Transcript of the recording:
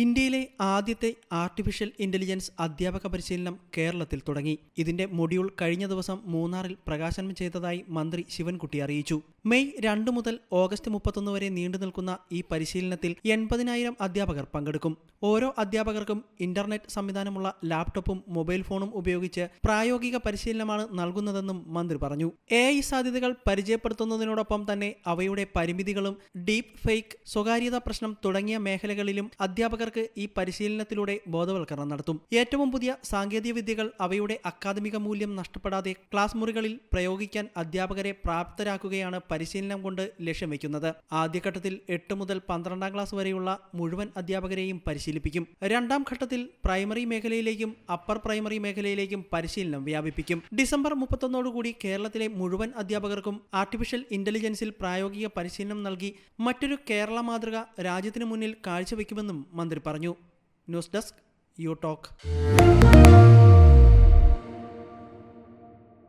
ഇന്ത്യയിലെ ആദ്യത്തെ artificial intelligence അധ്യാപക പരിശീലനം കേരളത്തിൽ തുടങ്ങി. ഇതിന്റെ മൊഡ്യൂൾ കഴിഞ്ഞ ദിവസം മൂന്നാറിൽ പ്രകാശനം ചെയ്തതായി മന്ത്രി ശിവൻകുട്ടി അറിയിച്ചു. മെയ് രണ്ട് മുതൽ ഓഗസ്റ്റ് മുപ്പത്തൊന്ന് വരെ നീണ്ടു നിൽക്കുന്ന ഈ പരിശീലനത്തിൽ എൺപതിനായിരം അധ്യാപകർ പങ്കെടുക്കും. ഓരോ അധ്യാപകർക്കും ഇന്റർനെറ്റ് സംവിധാനമുള്ള ലാപ്ടോപ്പും മൊബൈൽ ഫോണും ഉപയോഗിച്ച് പ്രായോഗിക പരിശീലനമാണ് നൽകുന്നതെന്നും മന്ത്രി പറഞ്ഞു. എ ഐ സാധ്യതകൾ പരിചയപ്പെടുത്തുന്നതിനോടൊപ്പം തന്നെ അവയുടെ പരിമിതികളും ഡീപ് ഫേക്ക് സ്വകാര്യതാ പ്രശ്നം തുടങ്ങിയ മേഖലകളിലും അധ്യാപകർക്ക് ഈ പരിശീലനത്തിലൂടെ ബോധവൽക്കരണം നടത്തും. ഏറ്റവും പുതിയ സാങ്കേതിക വിദ്യകൾ അവയുടെ അക്കാദമിക മൂല്യം നഷ്ടപ്പെടാതെ ക്ലാസ് മുറികളിൽ പ്രയോഗിക്കാൻ അധ്യാപകരെ പ്രാപ്തരാക്കുകയാണ് പരിശീലനം കൊണ്ട് ലക്ഷ്യം വയ്ക്കുന്നത്. ആദ്യഘട്ടത്തിൽ എട്ട് മുതൽ പന്ത്രണ്ടാം ക്ലാസ് വരെയുള്ള മുഴുവൻ അധ്യാപകരെയും പരിശീലിപ്പിക്കും. രണ്ടാം ഘട്ടത്തിൽ പ്രൈമറി മേഖലയിലേക്കും അപ്പർ പ്രൈമറി മേഖലയിലേക്കും പരിശീലനം വ്യാപിപ്പിക്കും. ഡിസംബർ മുപ്പത്തൊന്നോടുകൂടി കേരളത്തിലെ മുഴുവൻ അധ്യാപകർക്കും ആർട്ടിഫിഷ്യൽ ഇന്റലിജൻസിൽ പ്രായോഗിക പരിശീലനം നൽകി മറ്റൊരു കേരള മാതൃക രാജ്യത്തിന് മുന്നിൽ കാഴ്ചവെക്കുമെന്നും മന്ത്രി പറഞ്ഞു. News desk you talk.